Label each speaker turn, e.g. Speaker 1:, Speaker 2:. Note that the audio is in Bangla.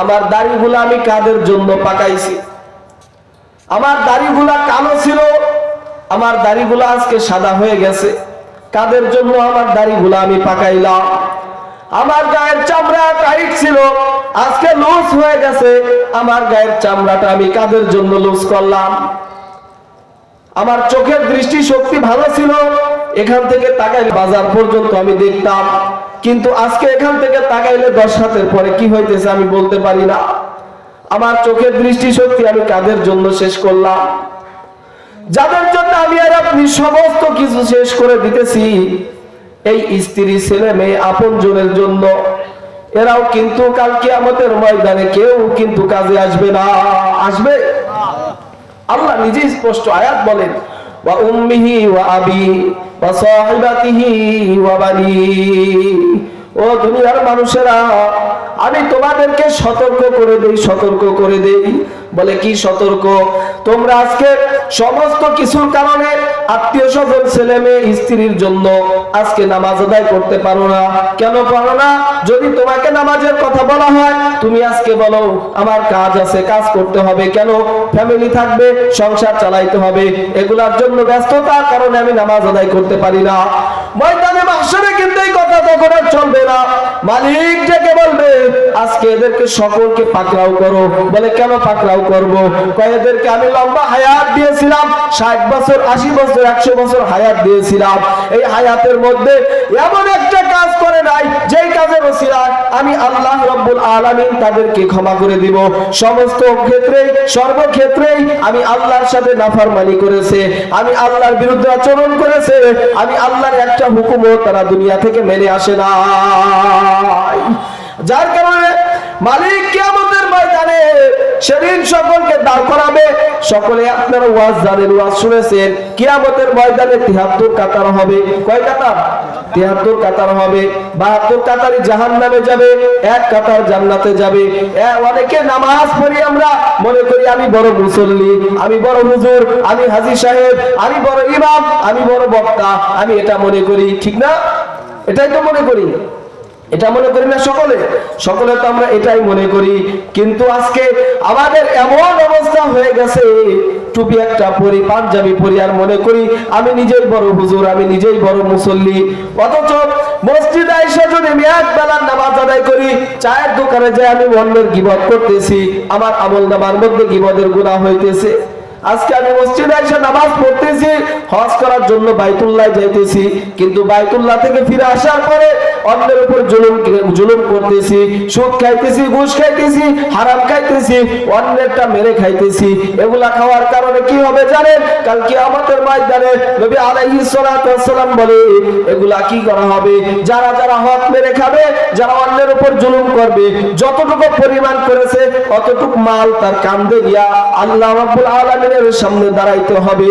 Speaker 1: আমার দাড়িগুলো আমি কাদের জন্য পাকাইছি? আমার দাড়িগুলা কালো ছিল, আমার দাড়িগুলো আজকে সাদা হয়ে গেছে। কাদের জন্য আমার দাড়িগুলো আমি পাকাইলাম? আমার গায়ের চামড়া টাইট ছিল, আজকে লুজ হয়ে গেছে। আমার গায়ের চামড়াটা আমি কাদের জন্য লুজ করলাম? আমার চোখের দৃষ্টি শক্তি ভালো ছিল, এখান থেকে তাকাইলে বাজার পর্যন্ত আমি দেখতাম। কিন্তু আজকে এখান থেকে তাকাইলে দশ হাতের পরে কি হইতেছে আমি বলতে পারি না। আমার চোখের দৃষ্টি শক্তি আমি কাদের জন্য শেষ করলাম? যাদের জন্য আমি আর আপনি সমস্ত কিছু শেষ করে দিতেছি, এই স্ত্রী ছেলে মেয়ে আপন জনের জন্য। এরাও কিন্তু কালকে আমাদের ময়দানে কেউ কিন্তু কাজে আসবে না। আসবে? আল্লাহ নিজেই স্পষ্ট আয়াত বলেন ওয়া উম্মিহি ওয়া আবি ও দুনিয়ার মানুষেরা, আমি তোমাদেরকে সতর্ক করে দেই, সতর্ক করে দেই। বলে, কি সতর্ক? তোমরা আজকে সমস্ত কিছুর কারণে আত্মীয় স্বজন ছেলে মেয়ে স্ত্রীর জন্য আজকে নামাজ আদায় করতে পারো না। কেন পারো না? যদি তোমাকে নামাজের কথা বলা হয়, তুমি আজকে বলো, আমার কাজ আছে, কাজ করতে হবে। কেন? ফ্যামিলি থাকবে, সংসার চালাইতে হবে। এগুলার জন্য ব্যস্ততার কারণে আমি নামাজ আদায় করতে পারি না। আর চলবে না। মালিক ডেকে বলবে, আজকে এদেরকে সকলকে পাকড়াও করো। বলে, কেন পাকড়াও করব? কয়, এদেরকে আমি লম্বা হায়াত দিয়েছিলাম, ষাট বছর, আশি বছর, একশো বছর হায়াত দিয়েছিলাম। এই হায়াতের মধ্যে এমন একটা কাজ করে নাই যেই কাজের ওসিলায় আমি আল্লাহ রব্বুল আলামিন তাদেরকে ক্ষমা করে দিব। সমস্ত ক্ষেত্রে সর্বক্ষেত্রে আমি আল্লাহর সাথে নাফরমানি করেছে, আমি আল্লাহর বিরুদ্ধে আচরণ করেছে, আমি আল্লাহর একটা হুকুমও তারা দুনিয়া থেকে মেনে আসে না যার কারণে মালিক কিয়ামতের ময়দানে সেদিন সকলকে দাঁড় করাবে। সকলে আপনারা ওয়াজ জানেন, ওয়াজ শুনেছেন। কিয়ামতের ময়দানে তিহাত্তর কাতার হবে। কয় কাতার? তিহাত্তর কাতার হবে। বাহাত্তর কাতারই জাহান নামে যাবে, এক কাতার জান্নাতে যাবে। অনেকে নামাজ পড়ি আমরা, মনে করি আমি বড় মুসল্লি, আমি বড় হুজুর, আমি হাজি সাহেব, আমি বড় ইমাম, আমি বড় বক্তা, আমি এটা মনে করি, ঠিক না? এটাই তো মনে করি। এটা মনে করি না সকলে। সকলে তো আমরা এটাই মনে করি। কিন্তু আজকে আমাদের এমন অবস্থা হয়ে গেছে, টুপি একটা পরি, পাঞ্জাবি পরি, আর মনে করি আমি নিজেই বড় হুজুর, আমি নিজেই বড় মুসল্লি। অথচ মসজিদে এসে যদি আমি এক বেলার নামাজ আদায় করি, চায়ের দোকানে যে আমি অন্যের গিবত করতেছি, আমার আমল নামার মধ্যে গিবদের গুণা হইতেছে। আজকে আমি মসজিদে এসে নামাজ পড়তেছি হজ করার জন্য বাইতুল্লাহ যাইতেছি, কিন্তু বাইতুল্লাহ থেকে ফিরে আসার পরে অন্যের উপর জুলুম জুলুম করতেছি, সুদ খাইতেছি, ঘুষ খাইতেছি, হারাম খাইতেছি, অন্যেরটা মেরে খাইতেছি। এগুলা খাওয়ার কারণে কি হবে জানেন? কালকে আমাদের ময়দানে নবী আলাইহিস ওয়াসসালাম বলে, এগুলা কি করা হবে? যারা যারা হক মেরে খাবে, যারা অন্যের উপর জুলুম করবে, যতটুকু পরিমাণ করেছে, অতটুকু মাল তার কান্দে দিয়া আল্লাহ রাব্বুল আলামিনের সামনে দাঁড়াইতে হবে।